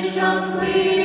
shall sleep.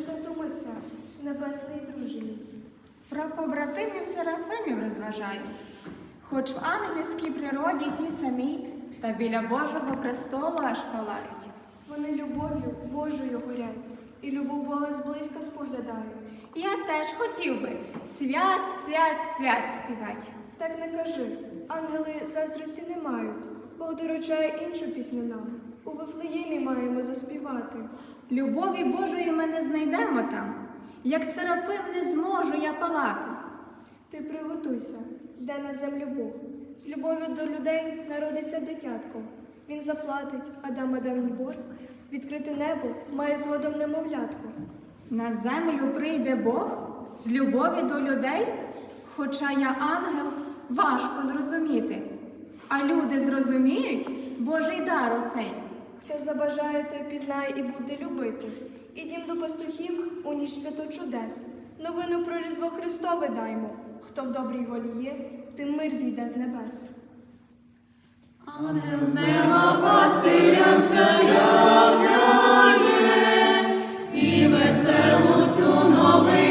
вже небесний дружині. Про побратимів серафимів розважаю, хоч в ангельській природі ті самі, та біля Божого престолу аж палають. Вони любов'ю Божою горять, і любов Бога зблизька споглядають. Я теж хотів би свят, свят, свят співати. Так не кажи, ангели заздрості не мають, бо доручає іншу пісню нам. У Вифлеємі маємо заспівати. Любові Божої ми не знайдемо там, як серафим не зможу я палати. Ти приготуйся, де на землю Бог. З любов'ю до людей народиться дитятко. Він заплатить Адама давній борг. Відкрите небо має згодом немовлятко. На землю прийде Бог з любові до людей, хоча я ангел, важко зрозуміти. А люди зрозуміють Божий дар оцей. Хто забажає, той пізнає і буде любити. Ідім до пастухів у ніч свято чудес. Новину про Різдво Христове даймо. Хто в добрій волі є, тим мир зійде з небес. Ангел з неба пастирям являє, і веселу цю новину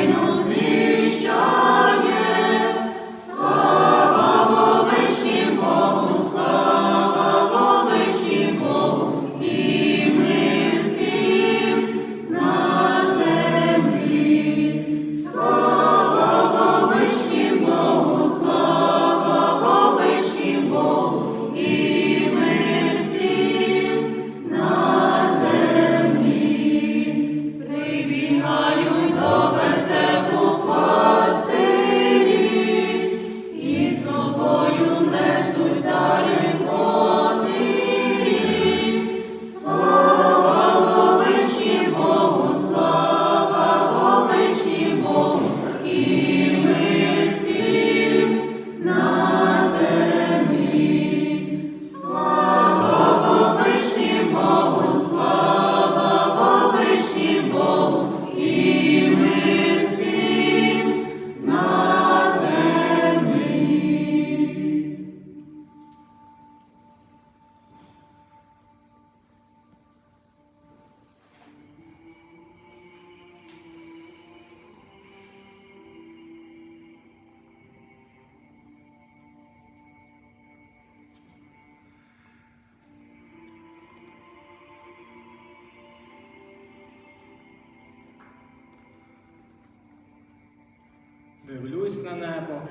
Дивлюсь на небо,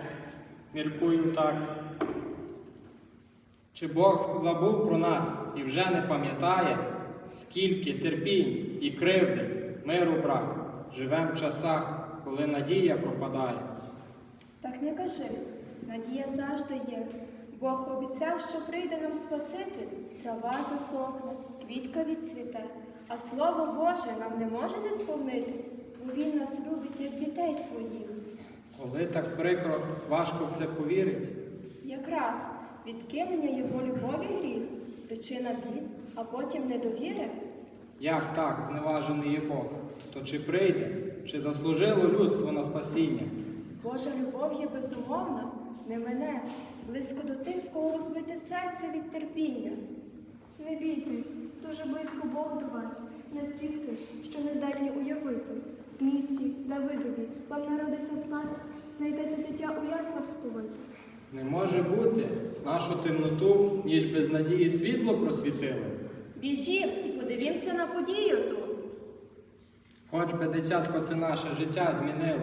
міркую так. Чи Бог забув про нас і вже не пам'ятає, скільки терпінь і кривди, миру брак, живем в часах, коли надія пропадає. Так не кажи, надія завжди є. Бог обіцяв, що прийде нам Спаситель, трава засохне, квітка відцвіте, а Слово Боже нам не може не сповнитись, бо Він нас любить, як дітей своїх. Коли так прикро, важко в це повірить. Якраз відкинення Його любові гріх, причина бід, а потім недовіри. Як так зневажений є Бог? То чи прийде, чи заслужило людство на спасіння? Божа любов є безумовна, не мене, близько до тих, в кого розбите серце від терпіння. Не бійтесь, дуже близько Бог до вас, настільки, що не здатні уявити. В місті Давидові вам народиться сласть, знайдете дитя у яснах сповити. Не може бути нашу темноту, ніж без надії світло просвітили. Біжім і подивімося на подію ту. Хоч би дитятко це наше життя змінило.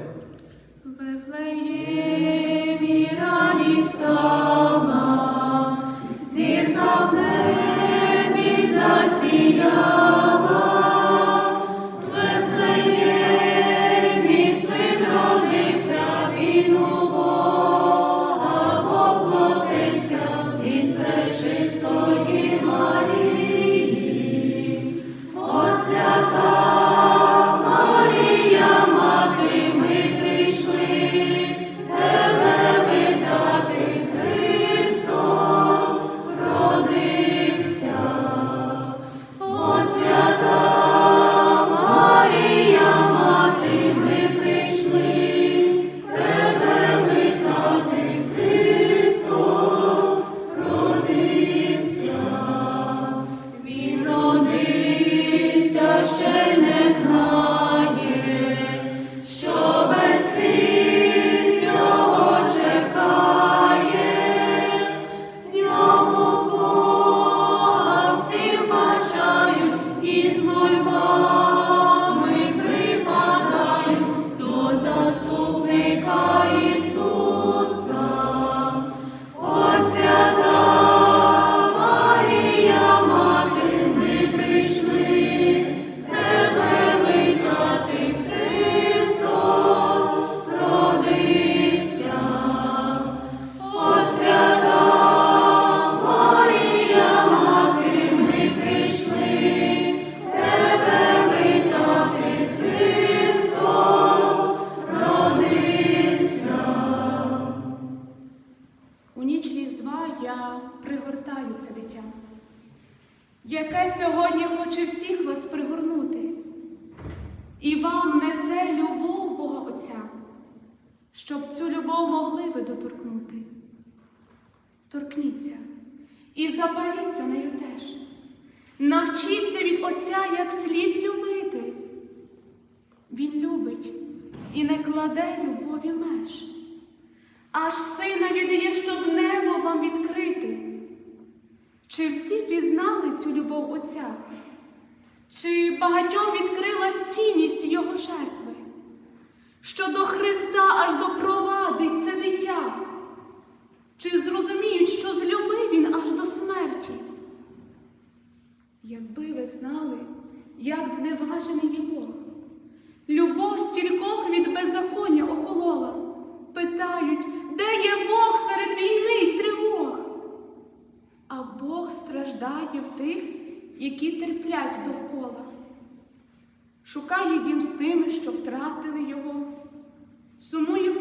Любов могли ви доторкнути. Торкніться і запаліться нею теж. Навчіться від Отця, як слід любити. Він любить і не кладе любові меж. Аж сина віддає, щоб небо вам відкрити. Чи всі пізнали цю любов Отця? Чи багатьом відкрилась цінність Його жертви? Що до Христа аж допровадить це дитя? Чи зрозуміють, що злюбив він аж до смерті? Якби ви знали, як зневажений є Бог, любов стількох від беззаконня охолола, питають, де є Бог серед війни й тривог? А Бог страждає в тих, які терплять довкола. Шукає дім з тими, що втратили його, Sumulho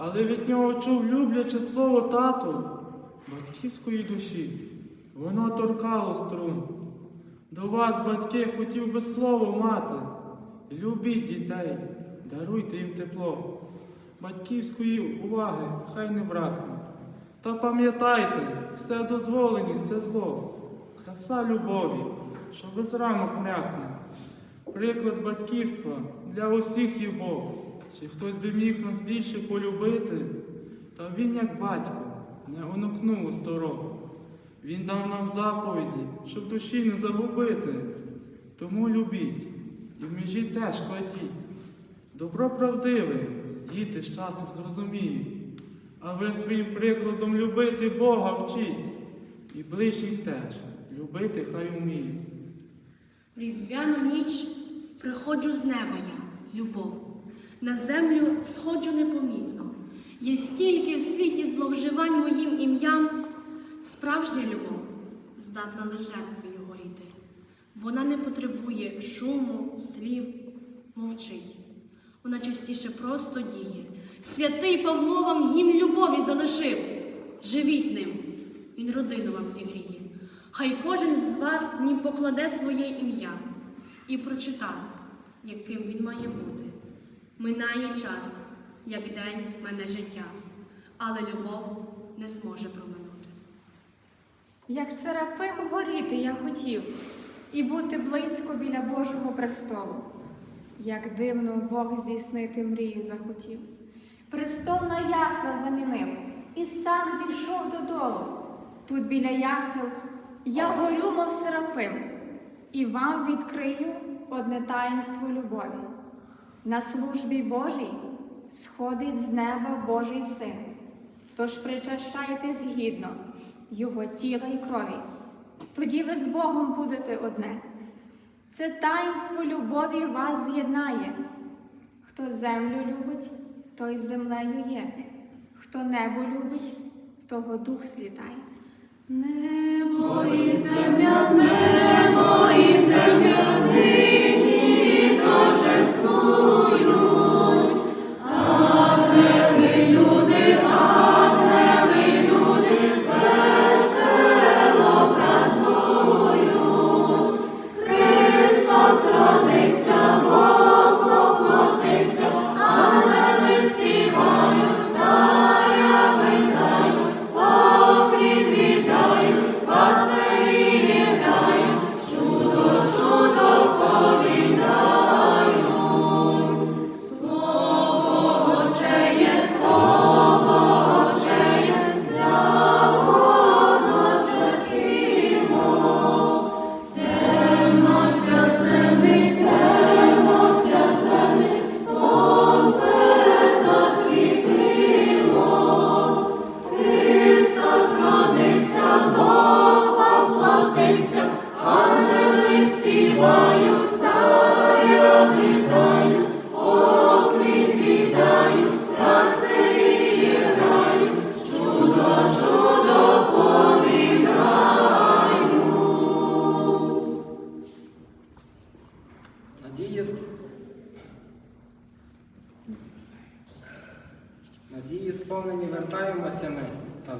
Але від нього чув любляче слово тату батьківської душі. Воно торкало струн. До вас, батьки, хотів би слово мати. Любіть дітей, даруйте їм тепло. Батьківської уваги хай не бракне. Та пам'ятайте, все дозволеність це зло, краса любові, що без рамок м'якне. Приклад батьківства для усіх є Бог. Чи хтось би міг нас більше полюбити, та він, як батько, не онукнув сторогу. Він дав нам заповіді, щоб душі не загубити. Тому любіть і в межі теж кладіть. Добро правдиве, діти з часом зрозуміють, а ви своїм прикладом любити Бога вчіть, і ближніх теж любити хай уміють. Різдвяну ніч приходжу з неба я, любов, на землю сходжу непомітно. Є стільки в світі зловживань моїм ім'ям. Справжня любов здатна лише горіти. Вона не потребує шуму, слів, мовчить. Вона частіше просто діє. Святий Павло вам гімн любові залишив. Живіть ним, він родину вам зігріє. Хай кожен з вас в нім покладе своє ім'я і прочитав, яким він має бути. Минає час, як день мене життя, але любов не зможе проминути. Як серафим горіти я хотів і бути близько біля Божого престолу. Як дивно Бог здійснити мрію захотів. Престол на ясла замінив і сам зійшов додолу. Тут біля ясел я горю, мов серафим, і вам відкрию одне таїнство любові. На службі Божій сходить з неба Божий син. Тож причащайтесь гідно Його тіла і крові. Тоді ви з Богом будете одне. Це таїнство любові вас з'єднає. Хто землю любить, той землею є. Хто небо любить, в того дух слітає. Небо І земля, небо і земля нині торжествують.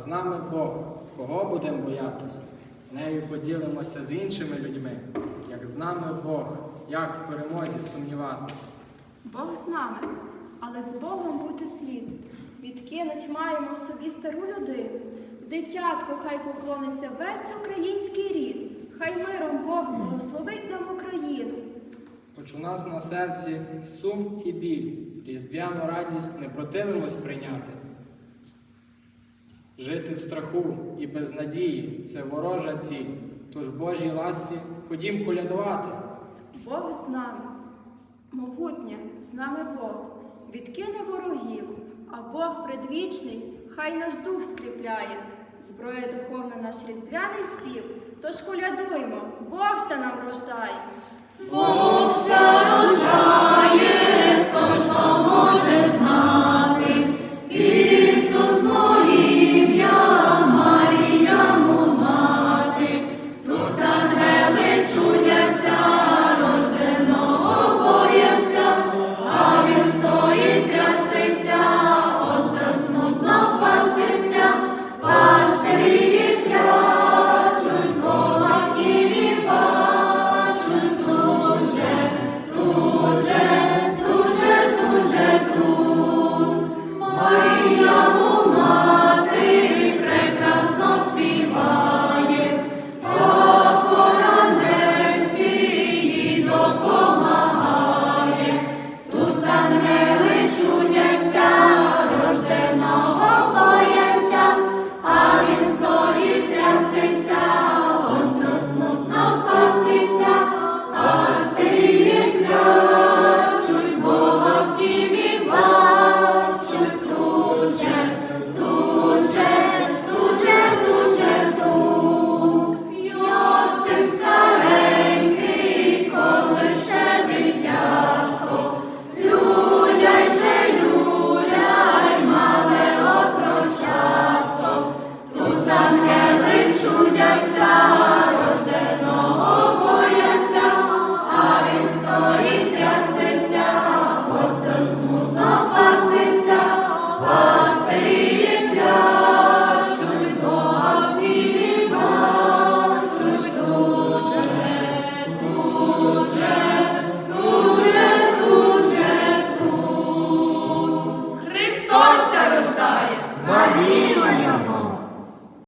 Нами Бог. Кого будемо боятись? Нею поділимося з іншими людьми, як з нами Бог, як в перемозі сумніватись. Бог з нами, але з Богом бути слід. Відкинуть маємо в собі стару людину. Дитятко хай поклониться весь український рід. Хай миром Бог благословить нам Україну. Хоч у нас на серці сум і біль, різдвяну радість не противимось прийняти. Жити в страху і без надії це ворожа ціль, тож Божій ласті ходім колядувати. Бог з нами, могутнє з нами Бог, відкине ворогів, а Бог предвічний, хай наш дух скріпляє, зброя духовна наш різдвяний спів, тож колядуймо, Бог це нам рождає. Бог це рождає.